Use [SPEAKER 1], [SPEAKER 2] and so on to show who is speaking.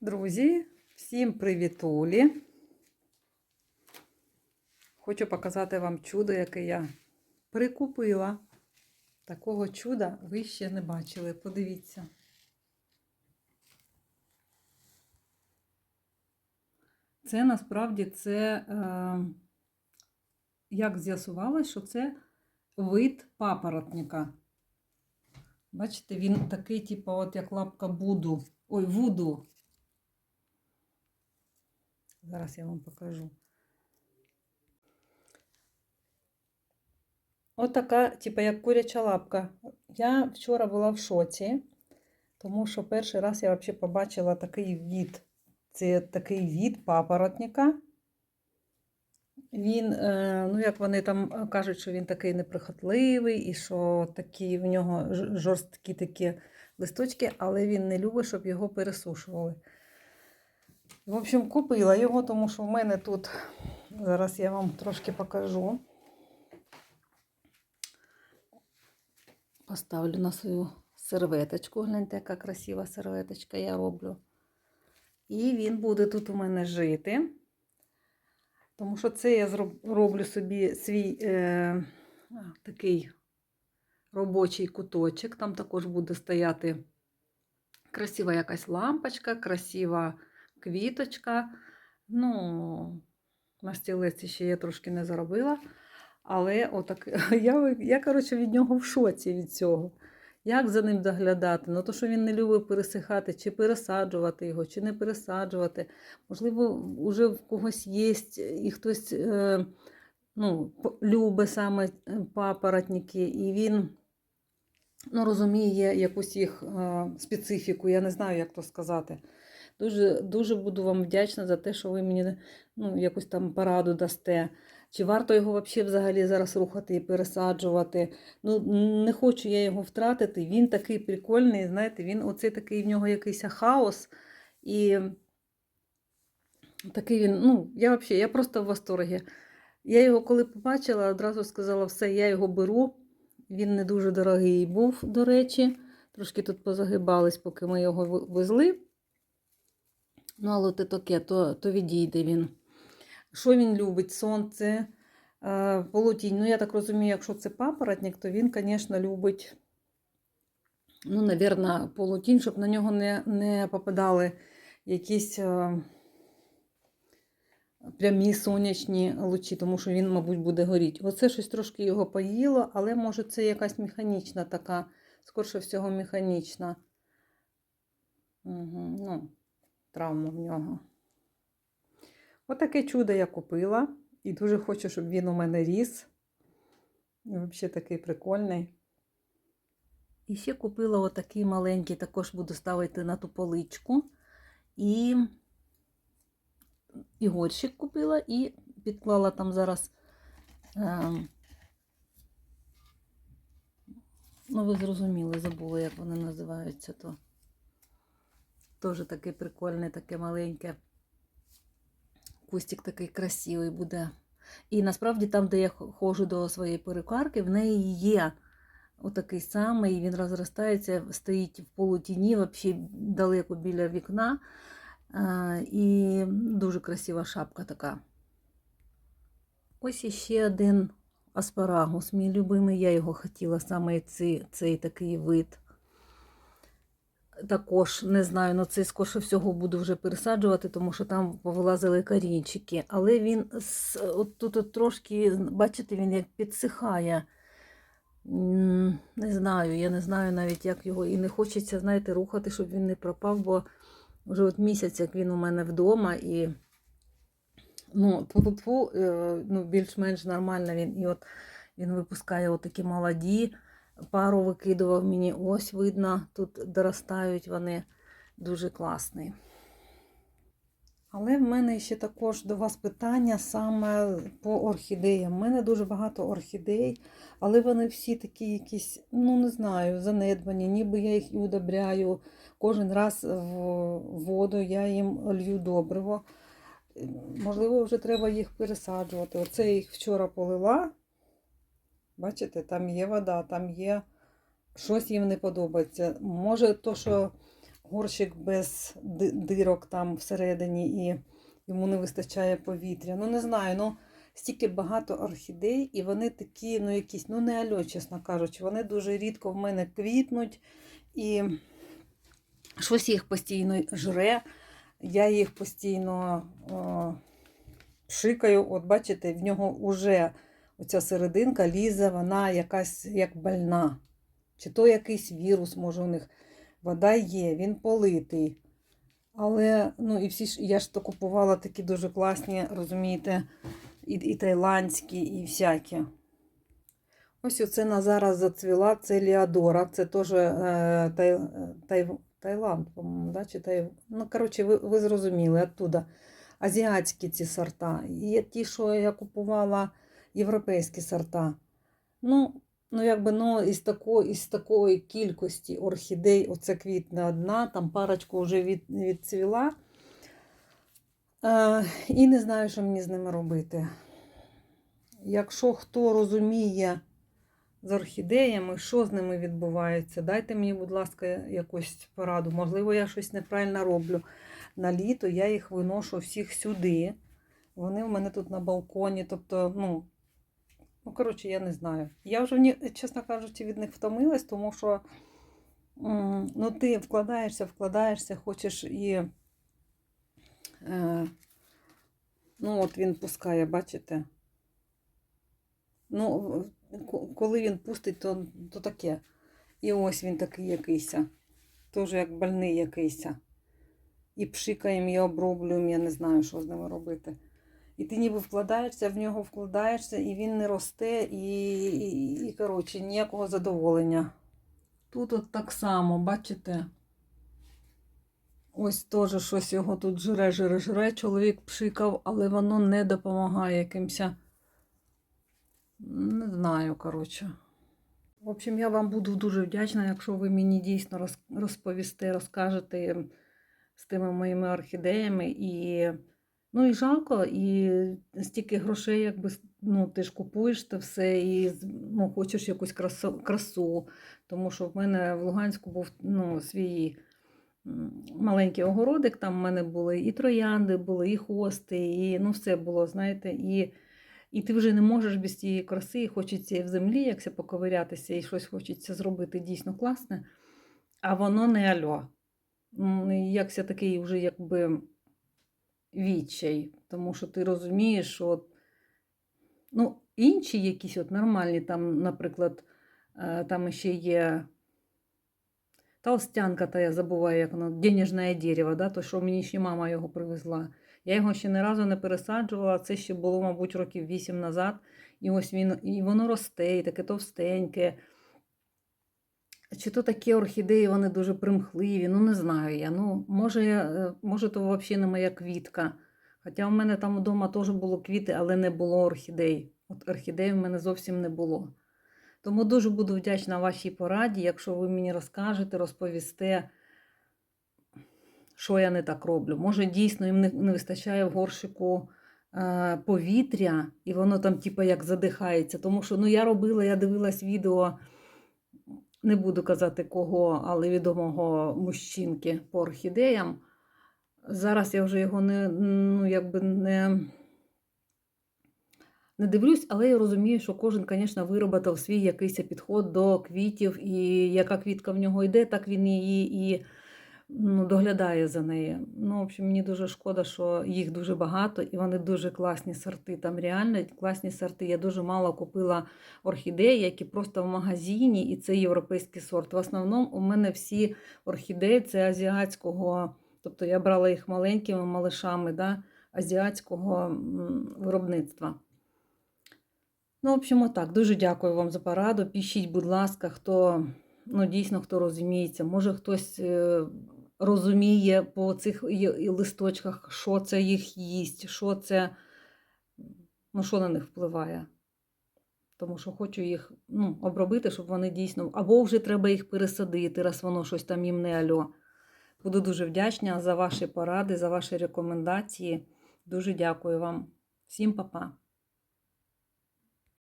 [SPEAKER 1] Друзі, всім привітулі! Хочу показати вам чудо, яке я прикупила. Такого чуда ви ще не бачили. Подивіться. Це насправді це, е, як з'ясувалось, що це вид папоротника. Бачите, він такий, типу, от як лапка буду. Ой, вуду. Зараз я вам покажу. От така, типу, як куряча лапка. Я вчора була в шоці, тому що перший раз я взагалі побачила такий від. Це такий від папоротника. Він, е, ну, як вони там кажуть, що він такий неприхотливий і що такі в нього жорсткі такі листочки, але він не любить, щоб його пересушували. В общем, купила його, тому що в мене тут, зараз я вам трошки покажу. Поставлю на свою серветочку. Гляньте, яка красива серветочка я роблю. І він буде тут у мене жити. Тому що це я роблю собі свій е, такий робочий куточок. Там також буде стояти красива якась лампочка, красива квіточка. Ну, на стілеці ще я трошки не заробила. Але отак, я, я, коротше, від нього в шоці від цього. Як за ним доглядати? Ну, то, що він не любить пересихати, чи пересаджувати його, чи не пересаджувати. Можливо, вже в когось є, і хтось е, ну, любить саме е, папоротники, і він ну, розуміє якусь їх е, специфіку. Я не знаю, як то сказати. Дуже, дуже буду вам вдячна за те, що ви мені ну, якусь там пораду дасте. Чи варто його взагалі зараз рухати і пересаджувати? Ну, не хочу я його втратити. Він такий прикольний, знаєте, він оцей такий в нього якийсь хаос. І такий він, ну, я взагалі, я просто в восторгі. Я його коли побачила, одразу сказала, все, я його беру. Він не дуже дорогий був, до речі. Трошки тут позагибались, поки ми його везли. Ну, але те таке, то, то відійде він. Що він любить? Сонце, е, полутінь. Ну, я так розумію, якщо це папоротник, то він, звісно, любить, ну, навірно, полутінь, щоб на нього не, не попадали якісь е, прямі сонячні лучі, тому що він, мабуть, буде горіти. Оце щось трошки його поїло, але може це якась механічна така, скорше всього, механічна. Угу, ну, травма в нього. Отаке чудо я купила. І дуже хочу, щоб він у мене ріс. Взагалі такий прикольний. І ще купила отакий маленький, також буду ставити на ту поличку. І, і горщик купила, і підклала там зараз. Ем, ну, ви зрозуміли, забула, як вони називаються. то. Теж таке прикольне, таке маленьке. Кустик такий красивий буде. І насправді там, де я ходжу до своєї перукарки, в неї є отакий самий, він розростається, стоїть в полутіні, взагалі далеко біля вікна. І дуже красива шапка така. Ось іще один аспарагус, мій любимий, я його хотіла саме цей, цей такий вид. Також не знаю, ну це скорше всього буду вже пересаджувати, тому що там повилазили корінчики. Але він от тут от трошки, бачите, він як підсихає. Не знаю, я не знаю навіть, як його. І не хочеться, знаєте, рухати, щоб він не пропав, бо вже от місяць, як він у мене вдома, і ну, е, ну, більш-менш нормально він. І от він випускає отакі молоді. Пару викидував мені, ось видно, тут доростають вони дуже класні. Але в мене ще також до вас питання саме по орхідеям. У мене дуже багато орхідей, але вони всі такі якісь, ну не знаю, занедбані, ніби я їх і удобряю. Кожен раз в воду я їм лью добриво. Можливо, вже треба їх пересаджувати. Оце я їх вчора полила. Бачите, там є вода, там є щось їм не подобається. Може, то, що горщик без дирок там всередині і йому не вистачає повітря. Ну, не знаю, ну стільки багато орхідей, і вони такі, ну, якісь, ну, не альо, чесно кажучи, вони дуже рідко в мене квітнуть, і щось їх постійно жре. Я їх постійно о, пшикаю. От бачите, в нього вже оця серединка лізе, вона якась як больна. Чи то якийсь вірус, може, у них вода є, він политий. Але ну, і всі ж я ж то купувала такі дуже класні, розумієте, і, і тайландські, і всякі. Ось оце на зараз зацвіла, це Ліадора, це теж е, тай, тай, Таїланд, по-моєму, да? чи тай... Ну, коротше, ви, ви зрозуміли, оттуда. Азіатські ці сорта. Є ті, що я купувала європейські сорта. Ну, ну якби ну, із, такої, із такої кількості орхідей, оце квітне одна, там парочку вже від, відцвіла. Е, і не знаю, що мені з ними робити. Якщо хто розуміє з орхідеями, що з ними відбувається, дайте мені, будь ласка, якусь пораду. Можливо, я щось неправильно роблю. На літо я їх виношу всіх сюди. Вони в мене тут на балконі. Тобто, ну, ну коротше, я не знаю. Я вже, чесно кажучи, від них втомилась, тому що ну, ти вкладаєшся, вкладаєшся, хочеш і. Е, ну, от він пускає, бачите? Ну, коли він пустить, то, то таке. І ось він такий якийсь. Теж як больний якийсь. І пшикаємо, і оброблюємо, я не знаю, що з ними робити. І ти ніби вкладаєшся, в нього вкладаєшся, і він не росте, і, і, і коротше, ніякого задоволення. Тут от так само, бачите? Ось теж щось його тут жре, жре, жре. Чоловік пшикав, але воно не допомагає якимось. Не знаю, коротше. В общем, я вам буду дуже вдячна, якщо ви мені дійсно роз- розповісте, розкажете з тими моїми орхідеями. І, ну, і жалко, і стільки грошей, якби ну, ти ж купуєш те все і ну, хочеш якусь красу, красу. Тому що в мене в Луганську був ну, свій маленький огородик, там в мене були і троянди, були, і хости, і ну, все було, знаєте. І, і ти вже не можеш без цієї краси, і хочеться і в землі, якся поковирятися, і щось хочеться зробити дійсно класне, а воно не альо. Якся такий вже якби відчай, тому що ти розумієш, що от, ну, інші якісь от нормальні, там, наприклад, е, там ще є толстянка, та я забуваю, як воно, денежне дерево, да, то, що мені ще мама його привезла. Я його ще ні разу не пересаджувала, це ще було, мабуть, років 8 назад. І ось він, і воно росте, і таке товстеньке. Чи то такі орхідеї, вони дуже примхливі, ну не знаю я. Ну, може, е, може то взагалі не моя квітка. Хоча в мене там вдома теж було квіти, але не було орхідей. От орхідей в мене зовсім не було. Тому дуже буду вдячна вашій пораді, якщо ви мені розкажете, розповісте, що я не так роблю. Може, дійсно їм не, вистачає в горщику е, повітря, і воно там, типу, як задихається. Тому що ну, я робила, я дивилась відео, не буду казати кого, але відомого мужчинки по орхідеям. Зараз я вже його не, ну, якби не, не дивлюсь, але я розумію, що кожен, звісно, виробив свій якийсь підход до квітів, і яка квітка в нього йде, так він її і ну, доглядає за нею. Ну, в общем, мені дуже шкода, що їх дуже багато, і вони дуже класні сорти. Там реально класні сорти. Я дуже мало купила орхідеї, які просто в магазині, і це європейський сорт. В основному у мене всі орхідеї це азіатського, тобто я брала їх маленькими малишами да, азіатського виробництва. Ну, в общем, отак. Дуже дякую вам за пораду. Пишіть, будь ласка, хто ну, дійсно хто розуміється. Може, хтось е, розуміє по цих листочках, що це їх їсть, що це, ну, що на них впливає. Тому що хочу їх ну, обробити, щоб вони дійсно. Або вже треба їх пересадити, раз воно щось там їм не альо. Буду дуже вдячна за ваші поради, за ваші рекомендації. Дуже дякую вам. Всім па-па.